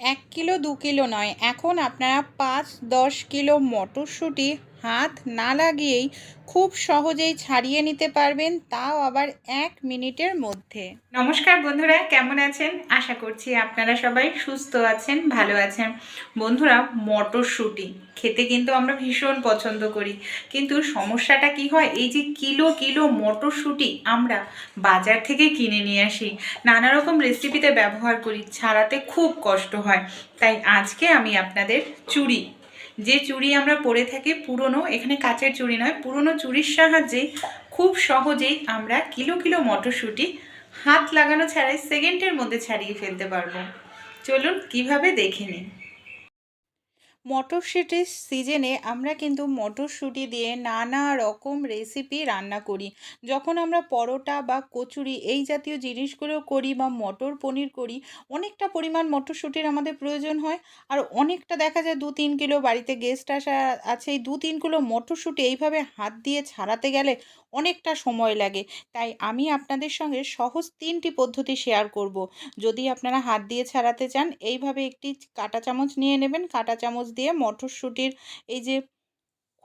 এক কিলো দু কিলো নয়। এখন আপনারা পাঁচ দশ কিলো মটরশুঁটি হাত না লাগিয়েই খুব সহজেই ছাড়িয়ে নিতে পারবেন, তাও আবার এক মিনিটের মধ্যে। নমস্কার বন্ধুরা, কেমন আছেন? আশা করছি আপনারা সবাই সুস্থ আছেন, ভালো আছেন। বন্ধুরা, মটরশুঁটি খেতে কিন্তু আমরা ভীষণ পছন্দ করি। কিন্তু সমস্যাটা কি হয়? এই যে কিলো কিলো মটরশুঁটি আমরা বাজার থেকে কিনে নিয়ে আসি। নানা রকম রেসিপিতে ব্যবহার করি, ছাড়াতে খুব কষ্ট হয়। তাই আজকে আমি আপনাদের চুড়ি যে চুড়ি আমরা পরে থাকি পুরনো, এখানে কাচের চুড়ি নয়, পুরনো চুড়ির সাহায্যে খুব সহজেই আমরা কিলো কিলো মটরশুঁটি হাত লাগানো ছাড়াই সেকেন্ডের মধ্যে ছাড়িয়ে ফেলতে পারব। চলুন কীভাবে দেখে নিই। মটরশুঁটির সিজনে আমরা কিন্তু মটরশুঁটি দিয়ে নানা রকম রেসিপি রান্না করি। যখন আমরা পরোটা বা কচুরি এই জাতীয় জিনিসগুলো করি বা মটর পনির করি, অনেকটা পরিমাণ মটরশুঁটির আমাদের প্রয়োজন হয়। আর অনেকটা দেখা যায় দু তিন কিলো বাড়িতে গেস্ট আসা আছে, এই দু তিন কিলো মটরশুঁটি এইভাবে হাত দিয়ে ছাড়াতে গেলে অনেকটা সময় লাগে। তাই আমি আপনাদের সঙ্গে সহজ তিনটি পদ্ধতি শেয়ার করব। যদি আপনারা হাত দিয়ে ছাড়াতে চান, এইভাবে একটি কাঁটা চামচ নিয়ে নেবেন। কাঁটা চামচ দিয়ে মটরশুঁটির এই যে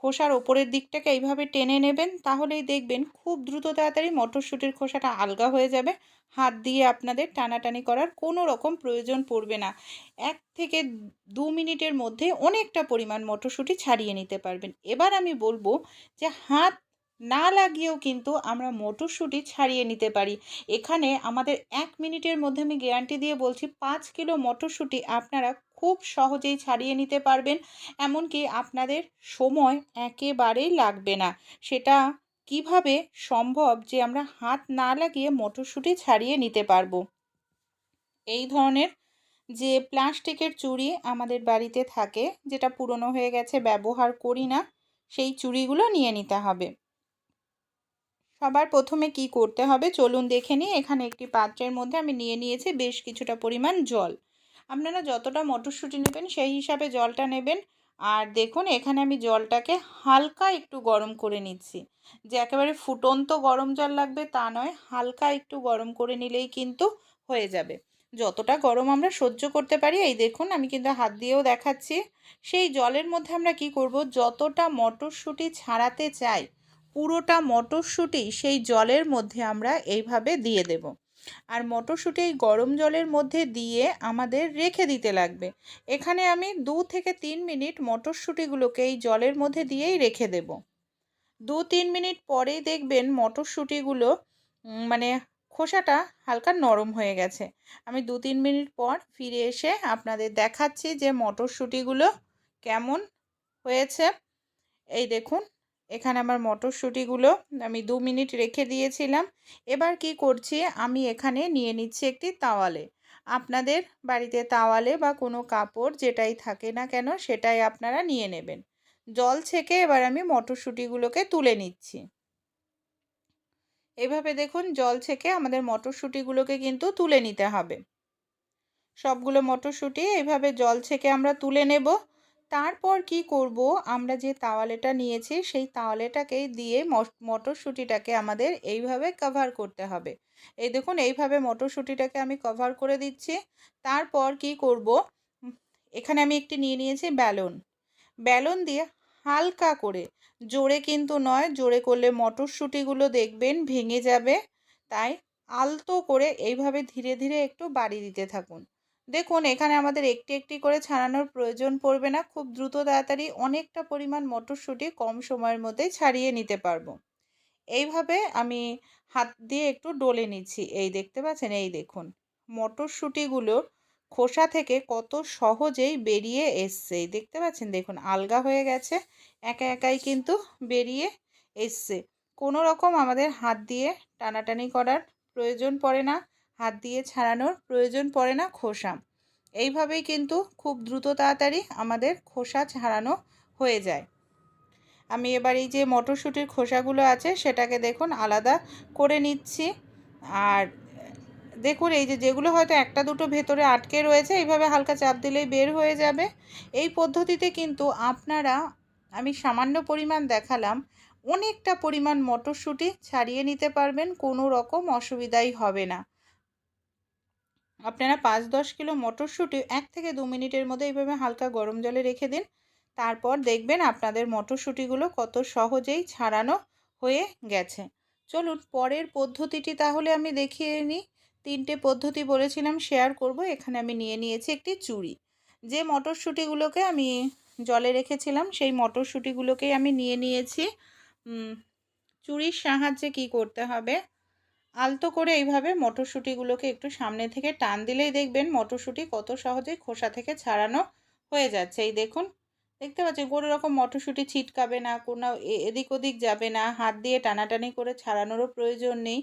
খোসার ওপরের দিকটাকে এইভাবে টেনে নেবেন, তাহলেই দেখবেন খুব দ্রুত তাড়াতাড়ি মটরশুঁটির খোসাটা আলগা হয়ে যাবে। হাত দিয়ে আপনাদের টানাটানি করার কোনো রকম প্রয়োজন পড়বে না। এক থেকে দু মিনিটের মধ্যে অনেকটা পরিমাণ মটরশুঁটি ছাড়িয়ে নিতে পারবেন। এবার আমি বলব যে হাত না লাগিয়েও কিন্তু আমরা মটরশুঁটি ছাড়িয়ে নিতে পারি। এখানে আমাদের এক মিনিটের মধ্যে আমি গ্যারান্টি দিয়ে বলছি, পাঁচ কিলো মটরশুঁটি আপনারা খুব সহজেই ছাড়িয়ে নিতে পারবেন। এমনকি আপনাদের সময় একেবারেই লাগবে না। সেটা কীভাবে সম্ভব যে আমরা হাত না লাগিয়ে মটরশুঁটি ছাড়িয়ে নিতে পারব? এই ধরনের যে প্লাস্টিকের চুড়ি আমাদের বাড়িতে থাকে, যেটা পুরনো হয়ে গেছে, ব্যবহার করি না, সেই চুড়িগুলো নিয়ে নিতে হবে। সবার প্রথমে কি করতে হবে? চলুন দেখে নিই। এখানে একটি পাত্রের মধ্যে আমি নিয়ে নিয়েছি বেশ কিছুটা পরিমাণ জল। আপনারা যতটা মটরশুঁটি নেবেন, সেই হিসাবে জলটা নেবেন। আর দেখুন, এখানে আমি জলটাকে হালকা একটু গরম করে নিচ্ছি। যে একেবারে ফুটন্ত গরম জল লাগবে তা নয়, হালকা একটু গরম করে নিলেই কিন্তু হয়ে যাবে। যতটা গরম আমরা সহ্য করতে পারি, এই দেখুন, আমি কিন্তু হাত দিয়েও দেখাচ্ছি। সেই জলের মধ্যে আমরা কি করব? যতটা মটরশুঁটি ছাড়াতে চাই, পুরোটা মটরশুঁটি সেই জলের মধ্যে আমরা এইভাবে দিয়ে দেব। আর মটরশুঁটি এই গরম জলের মধ্যে দিয়ে আমাদের রেখে দিতে লাগবে। এখানে আমি দু থেকে তিন মিনিট মটরশুঁটিগুলোকে এই জলের মধ্যে দিয়েই রেখে দেব। দু তিন মিনিট পরেই দেখবেন মটরশুঁটিগুলো মানে খোসাটা হালকা নরম হয়ে গেছে। আমি দু তিন মিনিট পর ফিরে এসে আপনাদের দেখাচ্ছি যে মটরশুঁটিগুলো কেমন হয়েছে। এই দেখুন এখানে আমার মটরশুঁটিগুলো আমি দু মিনিট রেখে দিয়েছিলাম। এবার কি করছি? আমি এখানে নিয়ে নিচ্ছি একটি তাওয়ালে। আপনাদের বাড়িতে তাওয়ালে বা কোনো কাপড় যেটাই থাকে না কেন সেটাই আপনারা নিয়ে নেবেন। জল ছেঁকে এবার আমি মটরশুঁটিগুলোকে তুলে নিচ্ছি। এভাবে দেখুন জল ছেঁকে আমাদের মটরশুঁটিগুলোকে কিন্তু তুলে নিতে হবে। সবগুলো মটরশুঁটি এইভাবে জল ছেঁকে আমরা তুলে নেব। তারপর কি করব? আমরা যে তাওয়ালেটা নিয়েছি, সেই তাওয়ালেটাকে দিয়ে মটরশুঁটিটাকে আমাদের এইভাবে কভার করতে হবে। এই দেখুন, এইভাবে মটরশুঁটিটাকে আমি কভার করে দিচ্ছি। তারপর কি করব? এখানে আমি একটি নিয়ে নিয়েছি ব্যালন। ব্যালন দিয়ে হালকা করে, জোরে কিন্তু নয়, জোরে করলে মটরশুঁটিগুলো দেখবেন ভেঙে যাবে। তাই আলতো করে এইভাবে ধীরে ধীরে একটু বাড়ি দিতে থাকুন। দেখুন, এখানে আমাদের একটি একটি করে ছাড়ানোর প্রয়োজন পড়বে না। খুব দ্রুত, তাড়াতাড়ি অনেকটা পরিমাণ মটরশুঁটি কম সময়ের মধ্যেই ছাড়িয়ে নিতে পারব। এইভাবে আমি হাত দিয়ে একটু ডলে নিচ্ছি। এই দেখতে পাচ্ছেন? এই দেখুন। মটরশুঁটিগুলোর খোসা থেকে কত সহজেই বেরিয়ে এসছে। দেখতে পাচ্ছেন? দেখুন, আলগা হয়ে গেছে। একা, একাই কিন্তু বেরিয়ে এসছে। কোনো রকম আমাদের হাত দিয়ে টানাটানি করার প্রয়োজন পড়ে না। হাত দিয়ে ছাড়ানোর প্রয়োজন পড়ে না খোসা। এইভাবেই কিন্তু খুব দ্রুত তাড়াতাড়ি আমাদের খোসা ছাড়ানো হয়ে যায়। আমি এবার এই যে মটরশুঁটির খোসাগুলো আছে, সেটাকে দেখুন আলাদা করে নিচ্ছি। আর দেখুন এই যে যেগুলো হয়তো একটা দুটো ভেতরে আটকে রয়েছে, এইভাবে হালকা চাপ দিলেই বের হয়ে যাবে। এই পদ্ধতিতে কিন্তু আপনারা, আমি সামান্য পরিমাণ দেখালাম, অনেকটা পরিমাণ মটরশুঁটি ছাড়িয়ে নিতে পারবেন, কোনো রকম অসুবিধাই হবে না। আপনারা পাঁচ দশ কিলো মটরশুঁটি এক থেকে দু মিনিটের মধ্যে এইভাবে হালকা গরম জলে রেখে দিন। তারপর দেখবেন আপনাদের মটরশুঁটিগুলো কত সহজেই ছাড়ানো হয়ে গেছে। চলুন পরের পদ্ধতিটি তাহলে আমি দেখিয়ে নিই। তিনটে পদ্ধতি বলেছিলাম শেয়ার করব। এখানে আমি নিয়ে নিয়েছি একটি চুড়ি। যে মটরশুঁটিগুলোকে আমি জলে রেখেছিলাম, সেই মটরশুঁটিগুলোকেই আমি নিয়ে নিয়েছি। চুরির সাহায্যে কি করতে হবে? আলতো করে এইভাবে মটরশুঁটিগুলোকে একটু সামনে থেকে টান দিলেই দেখবেন মটরশুঁটি কত সহজেই খোসা থেকে ছাড়ানো হয়ে যাচ্ছে। এই দেখুন, দেখতে পাচ্ছি কোনো রকম মটরশুঁটি ছিটকাবে না, কোনো এদিক ওদিক যাবে না, হাত দিয়ে টানাটানি করে ছাড়ানোরও প্রয়োজন নেই।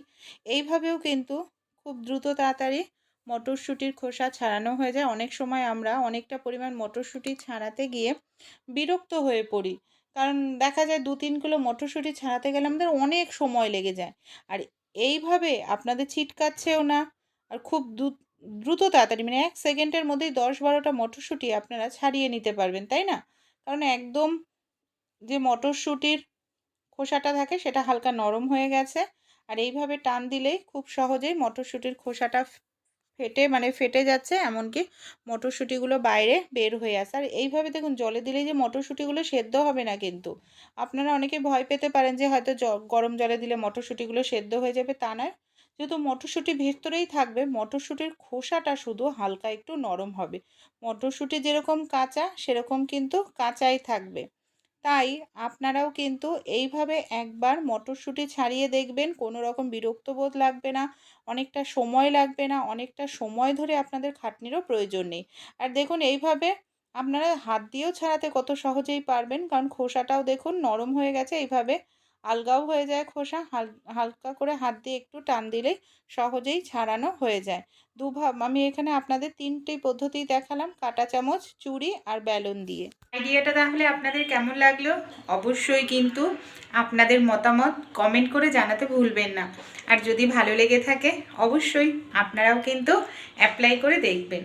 এইভাবেও কিন্তু খুব দ্রুত তাড়াতাড়ি মটরশুঁটির খোসা ছাড়ানো হয়ে যায়। অনেক সময় আমরা অনেকটা পরিমাণ মটরশুঁটি ছাড়াতে গিয়ে বিরক্ত হয়ে পড়ি। কারণ দেখা যায় দু তিন কিলো মটরশুঁটি ছাড়াতে গেলে আমাদের অনেক সময় লেগে যায়। আর এইভাবে আপনাদের ছিটকাচ্ছেও না। আর খুব দ্রুত তাড়াতাড়ি মানে এক সেকেন্ডের মধ্যেই দশ বারোটা মটরশুঁটি আপনারা ছাড়িয়ে নিতে পারবেন, তাই না? কারণ একদম যে মটরশুঁটির খোসাটা থাকে সেটা হালকা নরম হয়ে গেছে। আর এইভাবে টান দিলেই খুব সহজেই মটরশুঁটির খোসাটা ফেটে মানে ফেটে যাচ্ছে, এমনকি মটরশুঁটিগুলো বাইরে বের হয়ে আসে। আর এইভাবে দেখুন, জলে দিলেই যে মটরশুঁটিগুলো সেদ্ধ হবে না কিন্তু। আপনারা অনেকে ভয় পেতে পারেন যে হয়তো গরম জলে দিলে মটরশুঁটিগুলো সেদ্ধ হয়ে যাবে, তা নয়। যেহেতু মটরশুঁটি ভেতরেই থাকবে, মটরশুঁটির খোসাটা শুধু হালকা একটু নরম হবে। মটরশুঁটি যেরকম কাঁচা, সেরকম কিন্তু কাঁচাই থাকবে। তাই আপনারাও কিন্তু এইভাবে একবার মটরশুঁটি ছাড়িয়ে দেখবেন, কোনো রকম বিরক্ত বোধ লাগবে না, অনেকটা সময় লাগবে না, অনেকটা সময় ধরে আপনাদের খাটনিরও প্রয়োজন নেই। আর দেখুন, এইভাবে আপনারা হাত দিয়েও ছাড়াতে কত সহজেই পারবেন, কারণ খোসাটাও দেখুন নরম হয়ে গেছে, এইভাবে আলগাও হয়ে যায় খোসা হালকা করে হাত দিয়ে একটু টান দিলেই সহজেই ছাড়ানো হয়ে যায়। দুভাব আমি এখানে আপনাদের তিনটে পদ্ধতি দেখালাম, কাটা চামচ, চুড়ি আর ব্যালন দিয়ে। আইডিয়াটা তাহলে আপনাদের কেমন লাগল? অবশ্যই কিন্তু আপনাদের মতামত কমেন্ট করে জানাতে ভুলবেন না। আর যদি ভালো লেগে থাকে, অবশ্যই আপনারাও কিন্তু অ্যাপ্লাই করে দেখবেন।